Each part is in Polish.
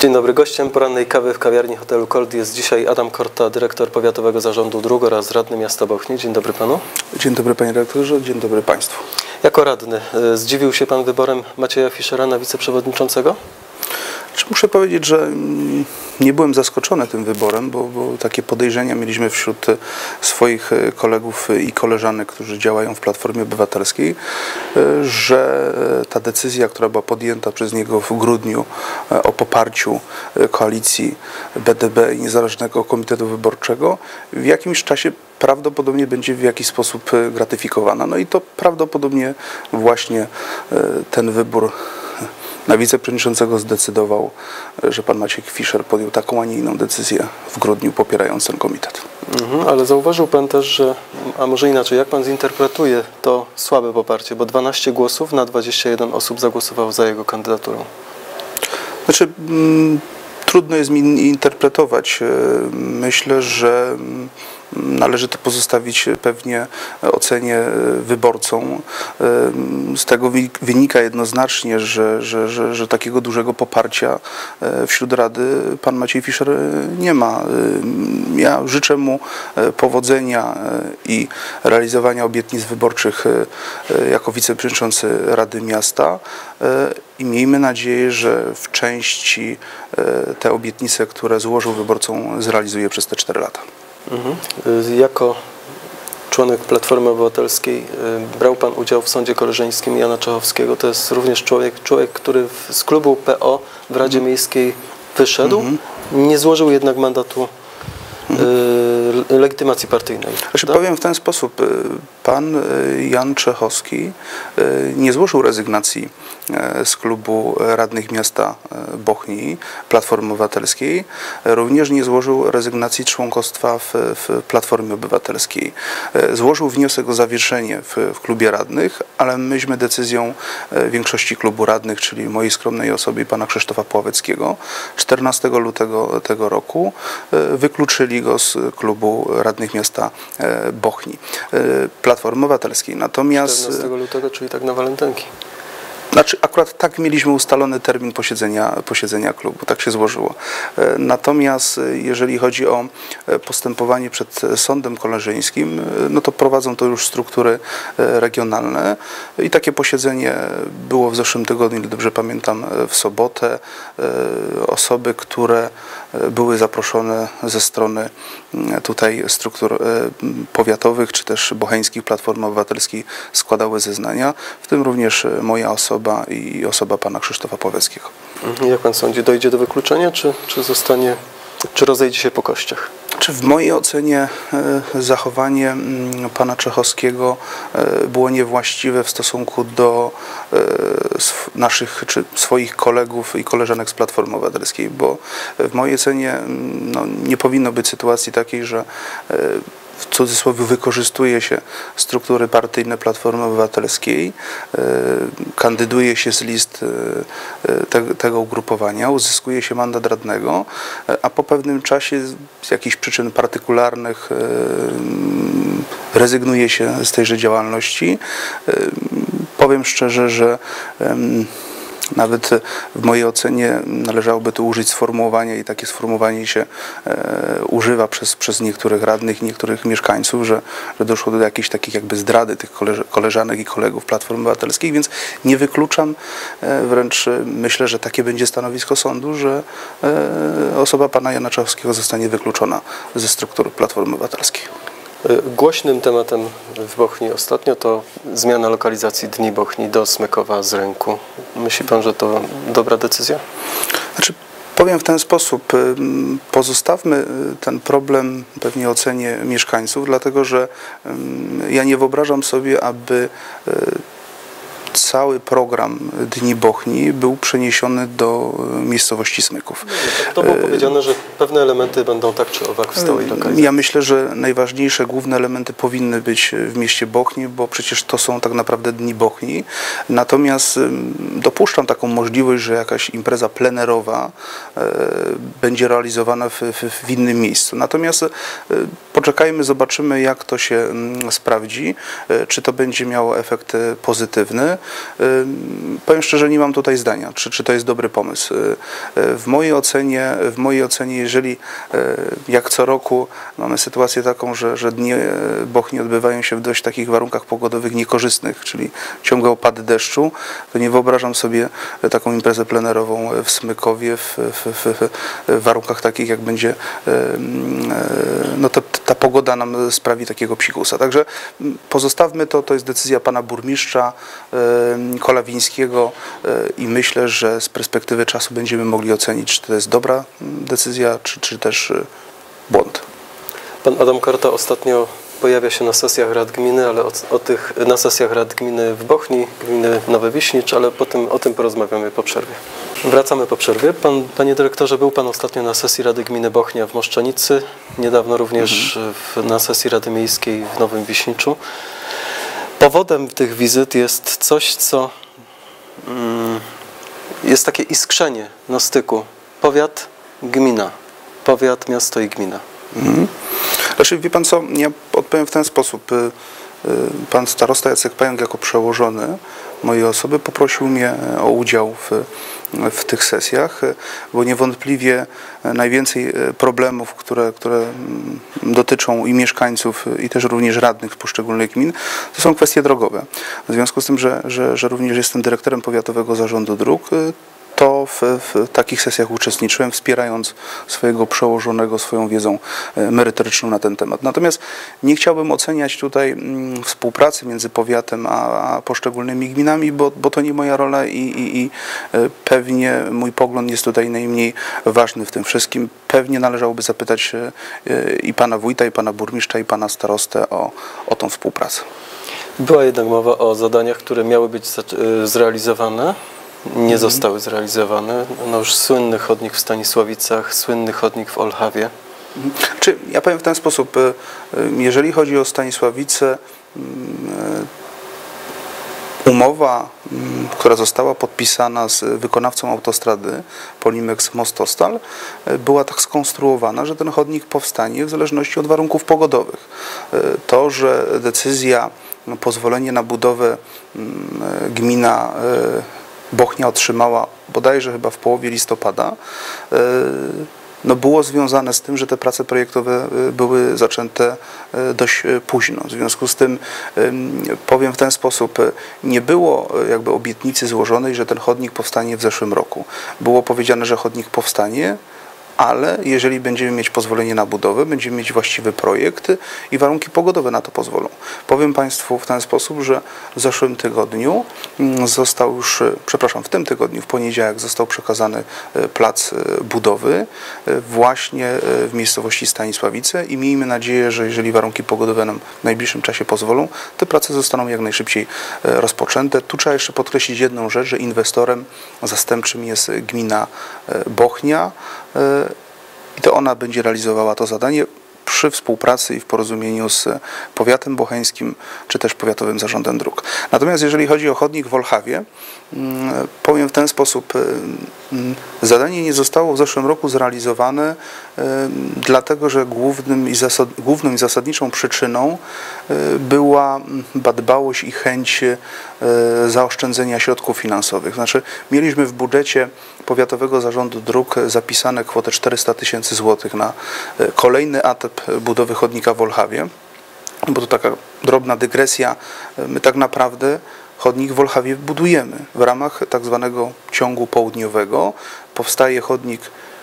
Dzień dobry. Gościem porannej kawy w kawiarni hotelu Cold jest dzisiaj Adam Korta, dyrektor powiatowego zarządu dróg oraz radny miasta Bochni. Dzień dobry panu. Dzień dobry panie redaktorze, dzień dobry państwu. Jako radny y, zdziwił się pan wyborem Macieja Fischera na wiceprzewodniczącego? Czy muszę powiedzieć, że mm, nie byłem zaskoczony tym wyborem, bo, bo takie podejrzenia mieliśmy wśród e, swoich e, kolegów i koleżanek, którzy działają w Platformie Obywatelskiej, e, że ta decyzja, która była podjęta przez niego w grudniu o poparciu koalicji BDB i Niezależnego Komitetu Wyborczego w jakimś czasie prawdopodobnie będzie w jakiś sposób gratyfikowana. No i to prawdopodobnie właśnie ten wybór na wiceprzewodniczącego zdecydował, że pan Maciek Fischer podjął taką, a nie inną decyzję w grudniu popierając ten komitet. Mhm, ale zauważył pan też, że, a może inaczej, jak pan zinterpretuje to słabe poparcie, bo 12 głosów na 21 osób zagłosowało za jego kandydaturą. Znaczy, mm, trudno jest mi interpretować. Myślę, że mm, Należy to pozostawić pewnie ocenie wyborcom. Z tego wynika jednoznacznie, że, że, że, że takiego dużego poparcia e, wśród Rady pan Maciej Fischer nie ma. Ja życzę mu e, powodzenia e, i realizowania obietnic wyborczych jako wiceprzewodniczący Rady Miasta i miejmy nadzieję, że w części te obietnice, które złożył wyborcom, zrealizuje przez te 4 lata. Mhm. Y, jako członek Platformy Obywatelskiej y, brał Pan udział w sądzie koleżeńskim Jana Czechowskiego. To jest również człowiek, człowiek który z klubu PO w Radzie mhm. Miejskiej wyszedł. Mhm. Nie złożył jednak mandatu y, legitymacji partyjnej. Znaczy? Powiem w ten sposób. Pan Jan Czechowski nie złożył rezygnacji z klubu radnych miasta e, Bochni, Platformy Obywatelskiej, również nie złożył rezygnacji członkostwa w, w Platformie Obywatelskiej. E, złożył wniosek o zawieszenie w, w klubie radnych, ale myśmy decyzją większości klubu radnych, czyli mojej skromnej osoby pana Krzysztofa Pławeckiego, 14 lutego tego roku wykluczyli go z klubu radnych miasta Bochni, Platformy Obywatelskiej. Natomiast 14 lutego, czyli tak na walentynki. Znaczy, akurat tak mieliśmy ustalony termin posiedzenia, posiedzenia klubu, tak się złożyło. E, natomiast e, jeżeli chodzi o e, postępowanie przed sądem koleżeńskim, no to prowadzą to już struktury regionalne i takie posiedzenie było w zeszłym tygodniu, dobrze pamiętam, w sobotę. Osoby, które były zaproszone ze strony tutaj struktur powiatowych, czy też bocheńskich Platformy Obywatelskiej składały zeznania, w tym również moja osoba i osoba pana Krzysztofa Pławeckiego. Mhm. Jak pan sądzi, dojdzie do wykluczenia, czy, czy zostanie, czy rozejdzie się po kościach? Czy w mojej ocenie e, zachowanie mm, pana Czechowskiego e, było niewłaściwe w stosunku do e, naszych czy swoich kolegów i koleżanek z Platformy Obywatelskiej, bo w mojej ocenie mm, no, nie powinno być sytuacji takiej, że w cudzysłowie wykorzystuje się struktury partyjne Platformy Obywatelskiej, e, kandyduje się z list e, e, te, tego ugrupowania, uzyskuje się mandat radnego, a po pewnym czasie z jakichś przyczyn partykularnych rezygnuje się z tejże działalności. Powiem szczerze, że nawet w mojej ocenie należałoby tu użyć sformułowania i takie sformułowanie się e, używa przez, przez niektórych radnych, niektórych mieszkańców, że, że doszło do jakiejś takiej jakby zdrady tych koleżanek i kolegów Platformy Obywatelskiej, więc nie wykluczam, e, wręcz myślę, że takie będzie stanowisko sądu, że e, osoba pana Jana Czachowskiego zostanie wykluczona ze struktury Platformy Obywatelskiej. E, głośnym tematem w Bochni ostatnio to zmiana lokalizacji Dni Bochni do Smykowa z rynku. Myśli Pan, że to dobra decyzja? Znaczy, powiem w ten sposób. Y, pozostawmy y, ten problem pewnie ocenie mieszkańców, dlatego że ja nie wyobrażam sobie, aby y, cały program Dni Bochni był przeniesiony do e, miejscowości Smyków. To było powiedziane, że pewne elementy będą tak czy owak w stałej lokalizacji. Ja myślę, że najważniejsze, główne elementy powinny być w mieście Bochni, bo przecież to są tak naprawdę Dni Bochni. Natomiast dopuszczam taką możliwość, że jakaś impreza plenerowa e, będzie realizowana w, w, w innym miejscu. Natomiast e, poczekajmy, zobaczymy jak to się sprawdzi, czy to będzie miało efekt pozytywny. Powiem szczerze, nie mam tutaj zdania, czy, czy to jest dobry pomysł. Y, y, W mojej ocenie, w mojej ocenie jeżeli y, jak co roku mamy sytuację taką, że, że dni Bochni odbywają się w dość takich warunkach pogodowych niekorzystnych, czyli ciągłe opady deszczu, to nie wyobrażam sobie taką imprezę plenerową w Smykowie w, w, w, warunkach takich, jak będzie no ta, ta pogoda nam sprawi takiego psikusa. Także mm, pozostawmy to, to jest decyzja pana burmistrza Kolawińskiego y, i myślę, że z perspektywy czasu będziemy mogli ocenić, czy to jest dobra mm, decyzja, czy, czy też y, błąd. Pan Adam Karta ostatnio pojawia się na sesjach Rad Gminy, ale o, o tych, na sesjach Rad Gminy w Bochni, Gminy Nowe Wiśnicz, ale potem o tym porozmawiamy po przerwie. Wracamy po przerwie. Pan, panie dyrektorze, był Pan ostatnio na sesji Rady Gminy Bochnia w Moszczenicy, niedawno również w, na sesji Rady Miejskiej w Nowym Wiśniczu. Powodem tych wizyt jest coś, co mm, jest takie iskrzenie na styku. Powiat, gmina. Powiat, miasto i gmina. Mhm. Znaczy, wie pan co, ja odpowiem w ten sposób. Y, y, Pan starosta Jacek Pająk jako przełożony mojej osoby poprosił mnie o udział w, w tych sesjach, y, bo niewątpliwie najwięcej y, problemów, które, które mm, dotyczą i mieszkańców, i też również radnych z poszczególnych gmin, to są kwestie drogowe. W związku z tym, że, że, że również jestem dyrektorem Powiatowego Zarządu Dróg, to w, w takich sesjach uczestniczyłem, wspierając swojego przełożonego swoją wiedzą e, merytoryczną na ten temat. Natomiast nie chciałbym oceniać tutaj mm, współpracy między powiatem a, poszczególnymi gminami, bo, bo to nie moja rola i, i, i e, pewnie mój pogląd jest tutaj najmniej ważny w tym wszystkim. Pewnie należałoby zapytać e, i pana wójta, i pana burmistrza, i pana starostę o, o tą współpracę. Była jednak mowa o zadaniach, które miały być zrealizowane, nie zostały zrealizowane. No już słynny chodnik w Stanisławicach, słynny chodnik w Olchawie. Czy ja powiem w ten sposób, e, e, jeżeli chodzi o Stanisławice, mm, e, umowa, mm, która została podpisana z wykonawcą autostrady Polimex Mostostal, była tak skonstruowana, że ten chodnik powstanie w zależności od warunków pogodowych. To, że decyzja, no, pozwolenie na budowę mm, gmina Bochnia otrzymała bodajże chyba w połowie listopada, e, no było związane z tym, że te prace projektowe y, były zaczęte y, dość późno. W związku z tym ym, powiem w ten sposób, nie było jakby obietnicy złożonej, że ten chodnik powstanie w zeszłym roku. Było powiedziane, że chodnik powstanie, ale jeżeli będziemy mieć pozwolenie na budowę, będziemy mieć właściwy projekt i warunki pogodowe na to pozwolą. Powiem Państwu w ten sposób, że w zeszłym tygodniu mm, został już, e, przepraszam, w tym tygodniu, w poniedziałek został przekazany e, plac e, budowy właśnie w miejscowości Stanisławice i miejmy nadzieję, że jeżeli warunki pogodowe nam w najbliższym czasie pozwolą, te prace zostaną jak najszybciej rozpoczęte. Tu trzeba jeszcze podkreślić jedną rzecz, że inwestorem zastępczym jest gmina Bochnia i to ona będzie realizowała to zadanie przy współpracy i w porozumieniu z powiatem bocheńskim, czy też powiatowym zarządem dróg. Natomiast jeżeli chodzi o chodnik w Olchawie, powiem w ten sposób, mm, zadanie nie zostało w zeszłym roku zrealizowane, mm, dlatego że głównym i zasad, główną i zasadniczą przyczyną y, była mm, chyba dbałość i chęć y, zaoszczędzenia środków finansowych. Znaczy, mieliśmy w budżecie Powiatowego Zarządu Dróg zapisane kwotę 400 tysięcy złotych na y, kolejny etap budowy chodnika w Olchawie, bo to taka drobna dygresja. My tak naprawdę chodnik w Olchawie budujemy. W ramach tak zwanego ciągu południowego powstaje chodnik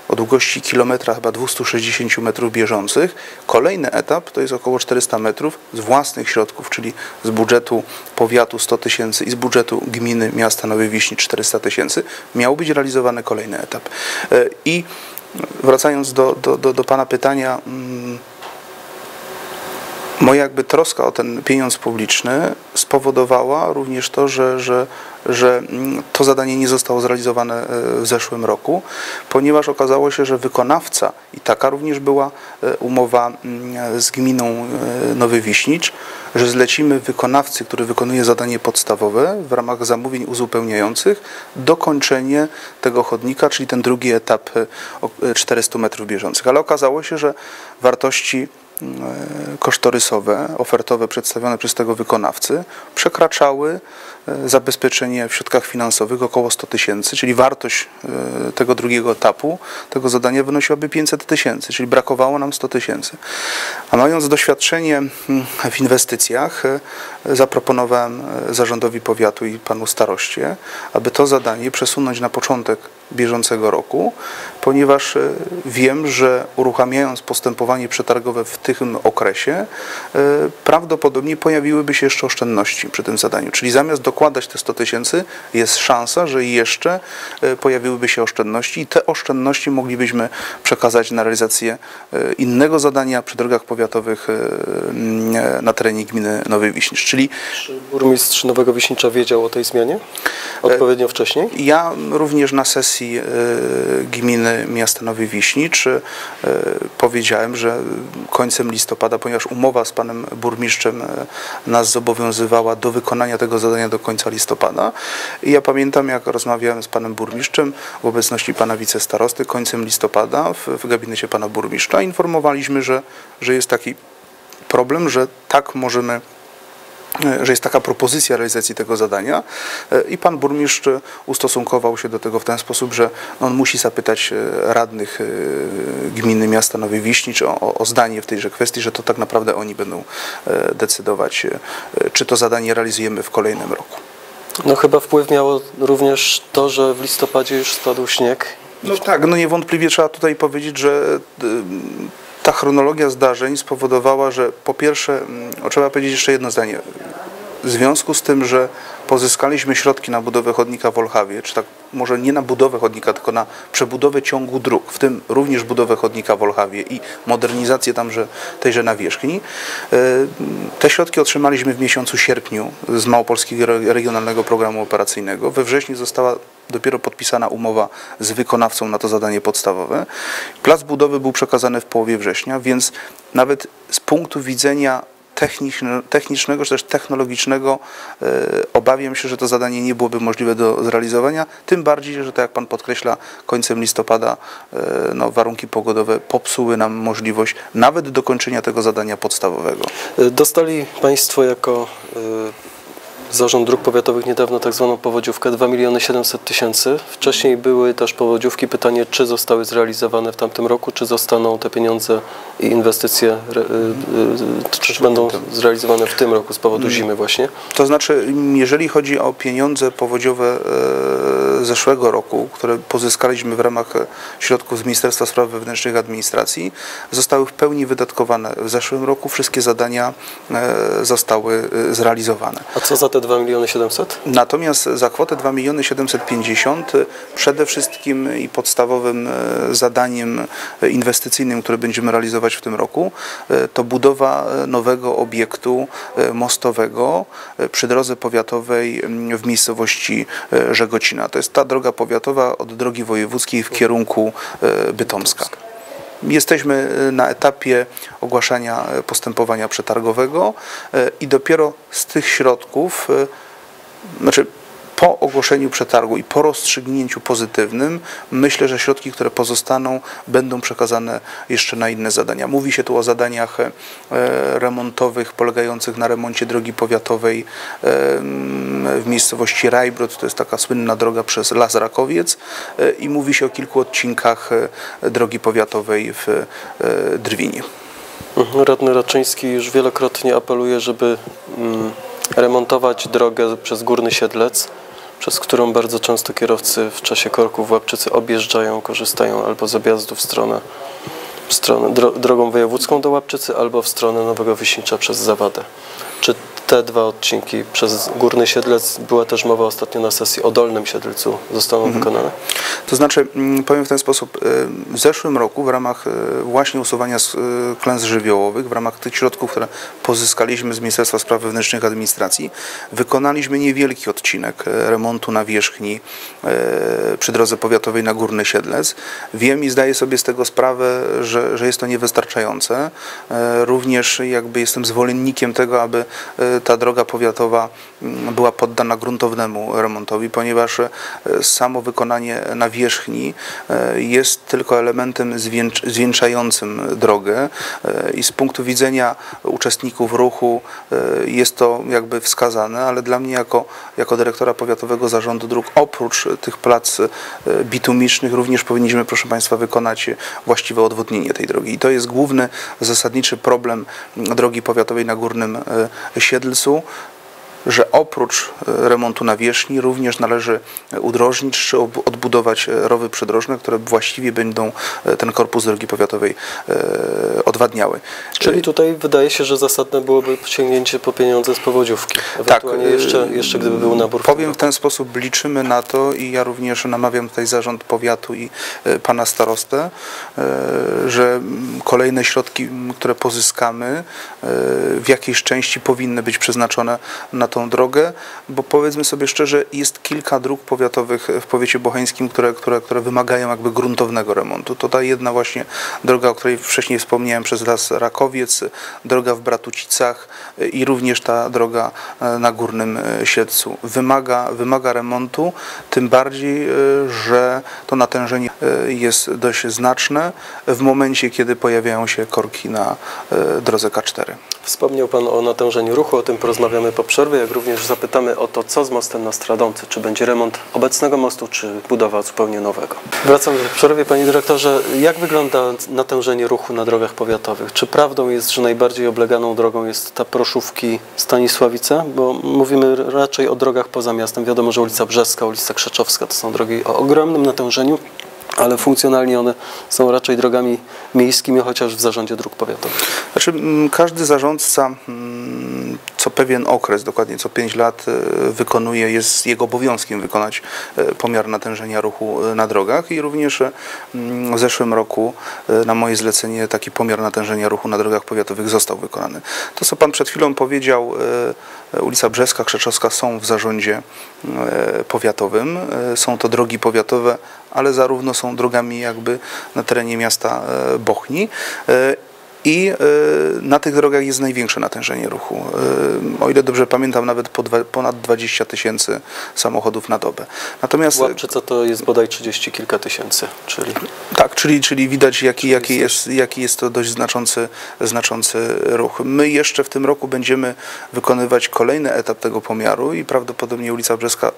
o długości kilometra, chyba 260 metrów bieżących. Kolejny etap to jest około 400 metrów z własnych środków, czyli z budżetu powiatu 100 tysięcy i z budżetu gminy miasta Nowy Wiśni 400 tysięcy. Miał być realizowany kolejny etap. E, I wracając do, do, do, do Pana pytania, mm, moja jakby troska o ten pieniądz publiczny spowodowała również to, że, że, że mm, to zadanie nie zostało zrealizowane e, w zeszłym roku, ponieważ okazało się, że wykonawca, i taka również była e, umowa mm, z gminą e, Nowy Wiśnicz, że zlecimy wykonawcy, który wykonuje zadanie podstawowe w ramach zamówień uzupełniających, dokończenie tego chodnika, czyli ten drugi etap e, o- e, 400 metrów bieżących. Ale okazało się, że wartości kosztorysowe, ofertowe przedstawione przez tego wykonawcy przekraczały e, zabezpieczenie w środkach finansowych około 100 tysięcy, czyli wartość e, tego drugiego etapu tego zadania wynosiłaby 500 tysięcy, czyli brakowało nam 100 tysięcy. A mając doświadczenie mm, w inwestycjach, e, zaproponowałem e, zarządowi powiatu i panu staroście, aby to zadanie przesunąć na początek bieżącego roku, ponieważ e, wiem, że uruchamiając postępowanie przetargowe w tym okresie, e, prawdopodobnie pojawiłyby się jeszcze oszczędności przy tym zadaniu. Czyli zamiast dokładać te 100 tysięcy, jest szansa, że jeszcze e, pojawiłyby się oszczędności i te oszczędności moglibyśmy przekazać na realizację innego zadania przy drogach powiatowych na terenie gminy Nowej Wiśnicz. Czyli Czy burmistrz Nowego Wiśnicza wiedział o tej zmianie odpowiednio wcześniej? Ja również na sesji e, gminy miasta Nowy Wiśnicz e, powiedziałem, że końcem listopada, ponieważ umowa z panem burmistrzem e, nas zobowiązywała do wykonania tego zadania do końca listopada. I ja pamiętam, jak rozmawiałem z panem burmistrzem w obecności pana wicestarosty końcem listopada w, w gabinecie pana burmistrza informowaliśmy, że, że jest taki problem, że tak możemy że jest taka propozycja realizacji tego zadania e, i pan burmistrz ustosunkował się do tego w ten sposób, że on musi zapytać e, radnych e, gminy miasta Nowy Wiśnicz o, o- o zdanie w tejże kwestii, że to tak naprawdę oni będą e, decydować, e, czy to zadanie realizujemy w kolejnym roku. No chyba wpływ miało również to, że w listopadzie już spadł śnieg. No tak, no niewątpliwie trzeba tutaj powiedzieć, że ta chronologia zdarzeń spowodowała, że po pierwsze, mm, trzeba powiedzieć jeszcze jedno zdanie. W związku z tym, że pozyskaliśmy środki na budowę chodnika w Olchawie, czy tak może nie na budowę chodnika, tylko na przebudowę ciągu dróg, w tym również budowę chodnika w Olchawie i modernizację tamże tejże nawierzchni. y, Te środki otrzymaliśmy w miesiącu sierpniu z Małopolskiego Re- Regionalnego Programu Operacyjnego. We wrześniu została dopiero podpisana umowa z wykonawcą na to zadanie podstawowe. Plac budowy był przekazany w połowie września, więc nawet z punktu widzenia techniczne- technicznego czy też technologicznego e, obawiam się, że to zadanie nie byłoby możliwe do zrealizowania, tym bardziej, że tak jak Pan podkreśla, końcem listopada e, no, warunki pogodowe popsuły nam możliwość nawet dokończenia tego zadania podstawowego. Y, Dostali Państwo jako Zarząd Dróg Powiatowych niedawno tak zwaną powodziówkę 2 miliony 700 tysięcy. Wcześniej były też powodziówki. Pytanie, czy zostały zrealizowane w tamtym roku, czy zostaną te pieniądze i inwestycje, y, y, czy będą zrealizowane w tym roku z powodu zimy właśnie? To znaczy, jeżeli chodzi o pieniądze powodziowe e, zeszłego roku, które pozyskaliśmy w ramach e, środków z Ministerstwa Spraw Wewnętrznych i Administracji, zostały w pełni wydatkowane. W zeszłym roku wszystkie zadania e, zostały e, zrealizowane. A co za te 2 miliony 700? Natomiast za kwotę 2 miliony 750 y, przede wszystkim i podstawowym zadaniem inwestycyjnym, które będziemy realizować w tym roku, to budowa nowego obiektu mostowego przy drodze powiatowej w miejscowości Żegocina. To jest ta droga powiatowa od drogi wojewódzkiej w kierunku e, Bytomska. Jesteśmy e, na etapie ogłaszania e, postępowania przetargowego i dopiero z tych środków, znaczy po ogłoszeniu przetargu i po rozstrzygnięciu pozytywnym, myślę, że środki, które pozostaną, będą przekazane jeszcze na inne zadania. Mówi się tu o zadaniach e, remontowych polegających na remoncie drogi powiatowej w miejscowości Rajbrod, to jest taka słynna droga przez Las Rakowiec e, i mówi się o kilku odcinkach e, drogi powiatowej w Drwinie. Mhm, Radny Raczyński już wielokrotnie apeluje, żeby mm, remontować drogę przez Górny Siedlec, przez którą bardzo często kierowcy w czasie korków Łapczycy objeżdżają, korzystają albo z objazdu w stronę, w stronę dro, drogą wojewódzką do Łapczycy, albo w stronę Nowego Wiśnicza przez Zawadę. Czy te dwa odcinki przez Górny Siedlec, była też mowa ostatnio na sesji o Dolnym Siedlcu, zostaną wykonane? To znaczy, mm, powiem w ten sposób, y, w zeszłym roku w ramach y, właśnie usuwania y, klęsk żywiołowych, w ramach tych środków, które pozyskaliśmy z Ministerstwa Spraw Wewnętrznych i Administracji, wykonaliśmy niewielki odcinek remontu nawierzchni przy drodze powiatowej na Górny Siedlec. Wiem i zdaję sobie z tego sprawę, że, że jest to niewystarczające. Również jakby jestem zwolennikiem tego, aby ta droga powiatowa mm, była poddana gruntownemu remontowi, ponieważ y, samo wykonanie nawierzchni y, jest tylko elementem zwieńczającym drogę y, i z punktu widzenia uczestników ruchu jest to jakby wskazane, ale dla mnie jako, jako dyrektora Powiatowego Zarządu Dróg oprócz tych plac bitumicznych również powinniśmy, proszę Państwa, wykonać właściwe odwodnienie tej drogi. I to jest główny, zasadniczy problem drogi powiatowej na Górnym y, Siedlcu że oprócz e, remontu nawierzchni również należy udrożnić czy odbudować e, rowy przydrożne, które właściwie będą e, ten korpus drogi powiatowej e, odwadniały. Czyli tutaj wydaje się, że zasadne byłoby sięgnięcie po pieniądze z powodziówki. Ewentualnie y, jeszcze, jeszcze gdyby był nabór. Powiem w ten sposób, liczymy na to i ja również namawiam tutaj zarząd powiatu i e, pana starostę, e, że kolejne środki, które pozyskamy e, w jakiejś części powinny być przeznaczone na tą drogę, bo powiedzmy sobie szczerze, jest kilka dróg powiatowych w powiecie bocheńskim, które, które, które wymagają jakby gruntownego remontu. To ta jedna właśnie droga, o której wcześniej wspomniałem, przez Las Rakowiec, droga w Bratucicach i również ta droga e, na Górnym e, Siedlcu. Wymaga, wymaga remontu, tym bardziej, e, że to natężenie jest dość znaczne w momencie, kiedy pojawiają się korki na drodze K4. Wspomniał Pan o natężeniu ruchu, o tym porozmawiamy po przerwie, jak również zapytamy o to, co z mostem na Stradący. Czy będzie remont obecnego mostu, czy budowa zupełnie nowego. Wracam do przerwy. Panie Dyrektorze, jak wygląda natężenie ruchu na drogach powiatowych? Czy prawdą jest, że najbardziej obleganą drogą jest ta Proszówki Stanisławice? Bo mówimy raczej o drogach poza miastem. Wiadomo, że ulica Brzeska, ulica Krzeczowska to są drogi o ogromnym natężeniu, ale funkcjonalnie one są raczej drogami miejskimi, chociaż w zarządzie dróg powiatowych. Znaczy, mm, każdy zarządca mm, pewien okres, dokładnie co 5 lat e, wykonuje, jest jego obowiązkiem wykonać e, pomiar natężenia ruchu e, na drogach i również mm, w zeszłym roku na moje zlecenie taki pomiar natężenia ruchu na drogach powiatowych został wykonany. To, co Pan przed chwilą powiedział, ulica Brzeska, Krzeczowska są w zarządzie powiatowym. Są to drogi powiatowe, ale zarówno są drogami jakby na terenie miasta Bochni. I e, na tych drogach jest największe natężenie ruchu. E, O ile dobrze pamiętam, nawet po dwa, ponad 20 tysięcy samochodów na dobę. Natomiast Łapczyca to jest bodaj 30 kilka tysięcy, czyli tak, czyli, czyli widać jaki, jaki, jest, jaki jest to dość znaczący, znaczący ruch. My jeszcze w tym roku będziemy wykonywać kolejny etap tego pomiaru i prawdopodobnie ulica Brzeska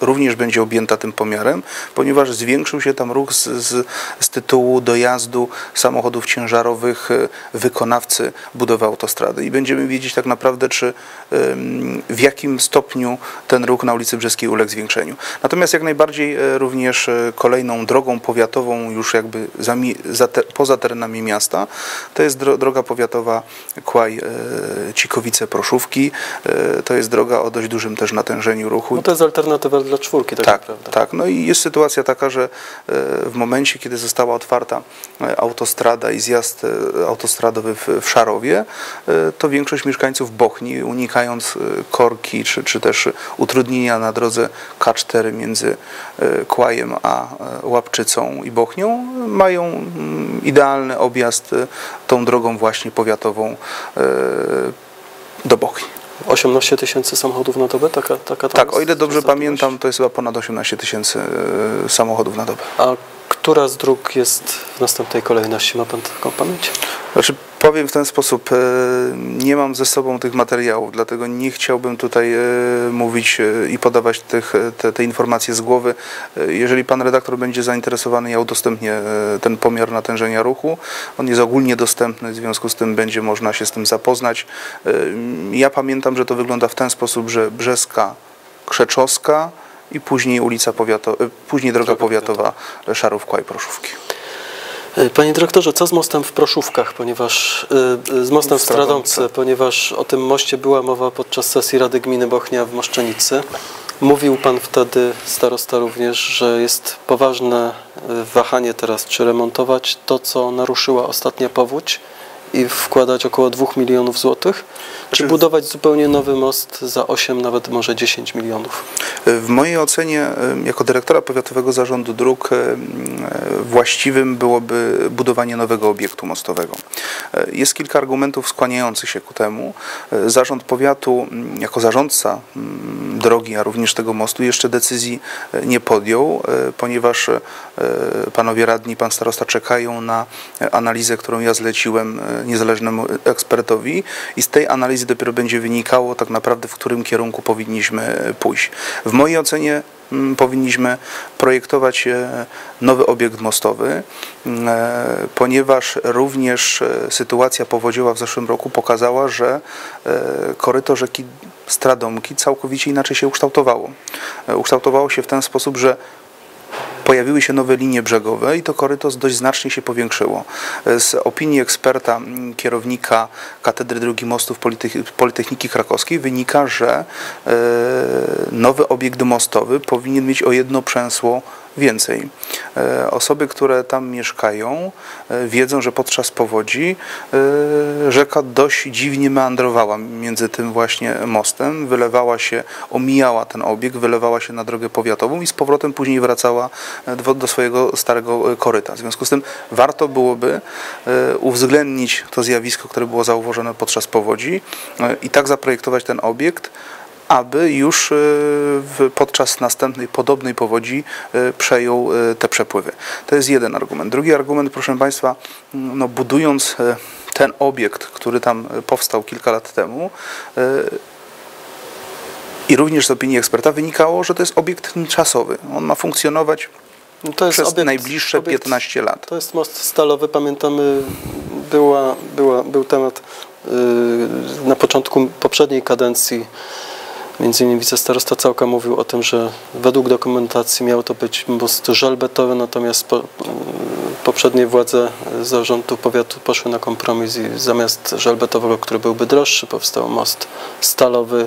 również będzie objęta tym pomiarem, ponieważ zwiększył się tam ruch z, z, z tytułu dojazdu samochodów ciężarowych e, wykonawcy budowy autostrady i będziemy wiedzieć tak naprawdę, czy w jakim stopniu ten ruch na ulicy Brzeskiej uległ zwiększeniu. Natomiast jak najbardziej e, również e, kolejną drogą powiatową już jakby za, za te, poza terenami miasta, to jest dro, droga powiatowa Kłaj Cikowice-Proszówki. To jest droga o dość dużym też natężeniu ruchu. no to jest alternatywa dla czwórki tak, Tak, naprawdę. tak. No i jest sytuacja taka, że e, w momencie, kiedy została otwarta e, autostrada i zjazd e, autostradowy w, Szarowie, to większość mieszkańców Bochni, unikając korki czy, czy też utrudnienia na drodze K4 między Kłajem a Łapczycą i Bochnią, mają mm, idealny objazd tą drogą właśnie powiatową do Bochni. 18 tysięcy samochodów na dobę? Taka, taka Tak, o ile dobrze pamiętam, to jest chyba ponad 18 tysięcy e, samochodów na dobę. A która z dróg jest w następnej kolejności? Ma Pan taką pamięć? Znaczy, powiem w ten sposób, e, nie mam ze sobą tych materiałów, dlatego nie chciałbym tutaj e, mówić e, i podawać tych, te, te informacje z głowy. Jeżeli pan redaktor będzie zainteresowany, ja udostępnię ten pomiar natężenia ruchu. On jest ogólnie dostępny, w związku z tym będzie można się z tym zapoznać. Ja pamiętam, że to wygląda w ten sposób, że Brzeska, Krzeczowska i później ulica powiato, później droga Droga powiatowa Szarówka i Proszówki. E, Panie dyrektorze, co z mostem w Proszówkach, ponieważ e, z mostem w Stradące. Stradące, ponieważ o tym moście była mowa podczas sesji Rady Gminy Bochnia w Moszczenicy. Mówił Pan wtedy, starosta również, że jest poważne e, wahanie teraz, czy remontować to, co naruszyła ostatnia powódź i wkładać około 2 milionów złotych, czy Znaczy- budować zupełnie nowy most za 8, nawet może 10 milionów? W mojej ocenie, jako dyrektora Powiatowego Zarządu Dróg, właściwym byłoby budowanie nowego obiektu mostowego. E, Jest kilka argumentów skłaniających się ku temu. E, Zarząd Powiatu, jako zarządca drogi, a również tego mostu, jeszcze decyzji e, nie podjął, e, ponieważ e, panowie radni, pan starosta czekają na analizę, którą ja zleciłem niezależnemu ekspertowi i z tej analizy dopiero będzie wynikało tak naprawdę, w którym kierunku powinniśmy pójść. W mojej ocenie powinniśmy projektować e, nowy obiekt mostowy, mm, e, ponieważ również e, sytuacja powodziowa w zeszłym roku pokazała, że koryto rzeki Stradomki całkowicie inaczej się ukształtowało. Ukształtowało się w ten sposób, że pojawiły się nowe linie brzegowe i to koryto dość znacznie się powiększyło. Z opinii eksperta, m, kierownika Katedry Drogi Mostów Politech- Politechniki Krakowskiej wynika, że e, nowy obiekt mostowy powinien mieć o jedno przęsło więcej. E, Osoby, które tam mieszkają, e, wiedzą, że podczas powodzi e, rzeka dość dziwnie meandrowała między tym właśnie mostem, wylewała się, omijała ten obiekt, wylewała się na drogę powiatową i z powrotem później wracała do, do swojego starego koryta. W związku z tym warto byłoby uwzględnić to zjawisko, które było zauważone podczas powodzi i tak zaprojektować ten obiekt, aby już w, podczas następnej podobnej powodzi e, przejął e, te przepływy. To jest jeden argument. Drugi argument, proszę Państwa, m, no, budując ten obiekt, który tam powstał kilka lat temu, i również z opinii eksperta wynikało, że to jest obiekt tymczasowy. On ma funkcjonować No to jest przez obiekt- najbliższe obiekt- 15 lat. To jest most stalowy, pamiętamy, była, była, był temat yy, na początku poprzedniej kadencji, między innymi wicestarosta Całka mówił o tym, że według dokumentacji miał to być most żelbetowy, natomiast po, poprzednie władze zarządu powiatu poszły na kompromis i zamiast żelbetowego, który byłby droższy, powstał most stalowy.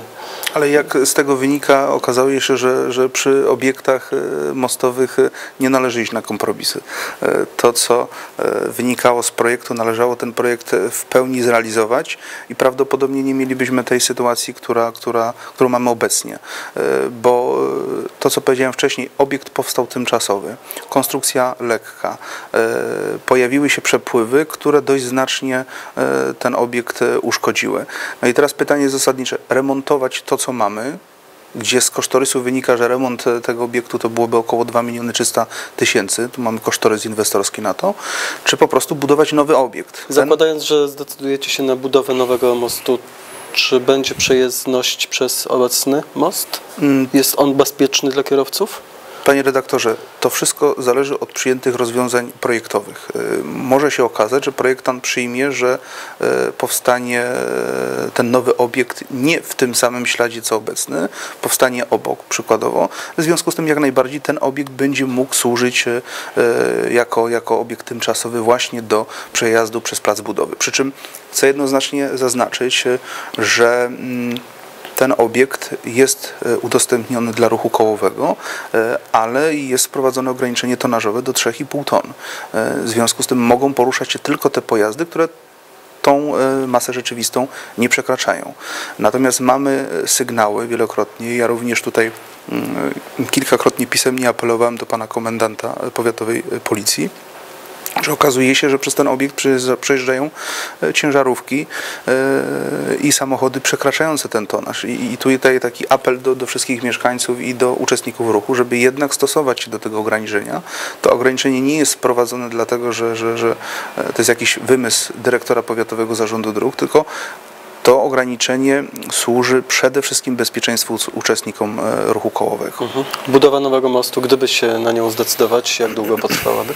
Ale jak z tego wynika, okazało się, że, że przy obiektach e, mostowych e, nie należy iść na kompromisy. E, To, co wynikało z projektu, należało ten projekt w pełni zrealizować i prawdopodobnie nie mielibyśmy tej sytuacji, która, która, którą mamy obecnie. Bo to, co powiedziałem wcześniej, obiekt powstał tymczasowy, konstrukcja lekka, pojawiły się przepływy, które dość znacznie e, ten obiekt e, uszkodziły. No i teraz pytanie zasadnicze, remontować to, co mamy, gdzie z kosztorysu wynika, że remont e, tego obiektu to byłoby około 2 miliony 300 tysięcy, tu mamy kosztorys inwestorski na to, czy po prostu budować nowy obiekt. Zakładając, że zdecydujecie się na budowę nowego mostu, czy będzie przejezdność przez obecny most? Mm, Jest on bezpieczny dla kierowców? Panie redaktorze, to wszystko zależy od przyjętych rozwiązań projektowych. Y, Może się okazać, że projektant przyjmie, że y, powstanie y, ten nowy obiekt nie w tym samym śladzie co obecny, powstanie obok przykładowo. W związku z tym jak najbardziej ten obiekt będzie mógł służyć jako, jako obiekt tymczasowy właśnie do przejazdu przez plac budowy. Przy czym chcę jednoznacznie zaznaczyć, że mm, ten obiekt jest e, udostępniony dla ruchu kołowego, e, ale jest wprowadzone ograniczenie tonażowe do 3,5 ton. E, W związku z tym mogą poruszać się tylko te pojazdy, które tą masę rzeczywistą nie przekraczają. Natomiast mamy sygnały wielokrotnie, ja również tutaj mm, kilkakrotnie pisemnie apelowałem do pana komendanta powiatowej policji, że okazuje się, że przez ten obiekt przejeżdża- przejeżdżają e, ciężarówki e, i samochody przekraczające ten tonaż. I, tutaj taki apel do, do wszystkich mieszkańców i do uczestników ruchu, żeby jednak stosować się do tego ograniczenia. To ograniczenie nie jest wprowadzone dlatego, że, że, że e, to jest jakiś wymysł dyrektora Powiatowego Zarządu Dróg, tylko to ograniczenie służy przede wszystkim bezpieczeństwu uczestnikom ruchu kołowego. Mhm. Budowa nowego mostu, gdyby się na nią zdecydować, jak długo potrwałaby?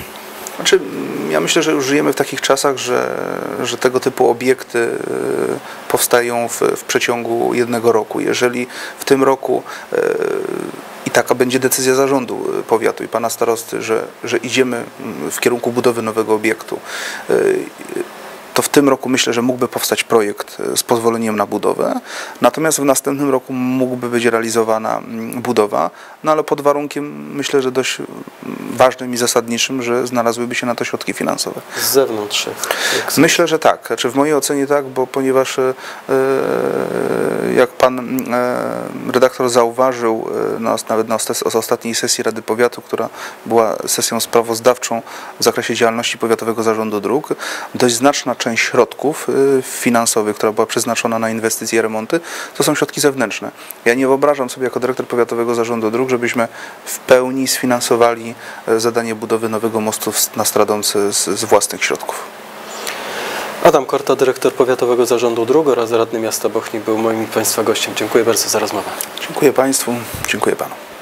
Znaczy, ja myślę, że już żyjemy w takich czasach, że, że tego typu obiekty y, powstają w, w przeciągu jednego roku. Jeżeli w tym roku y, i taka będzie decyzja zarządu y, powiatu i pana starosty, że, że idziemy w kierunku budowy nowego obiektu. To w tym roku myślę, że mógłby powstać projekt e, z pozwoleniem na budowę, natomiast w następnym roku mógłby być realizowana mm, budowa, no ale pod warunkiem myślę, że dość mm, ważnym i zasadniczym, że znalazłyby się na to środki finansowe. Z zewnątrz. Myślę, że tak. Znaczy w mojej ocenie tak, bo ponieważ e, e, jak pan e, redaktor zauważył na, nawet na ostatniej sesji Rady Powiatu, która była sesją sprawozdawczą w zakresie działalności Powiatowego Zarządu Dróg, dość znaczna część środków e, finansowych, która była przeznaczona na inwestycje i remonty, to są środki zewnętrzne. Ja nie wyobrażam sobie jako dyrektor Powiatowego Zarządu Dróg, żebyśmy w pełni sfinansowali e, zadanie budowy nowego mostu na Stradący z, z własnych środków. Adam Korta, dyrektor Powiatowego Zarządu Dróg oraz radny miasta Bochnik był moim i Państwa gościem. Dziękuję bardzo za rozmowę. Dziękuję Państwu, dziękuję Panu.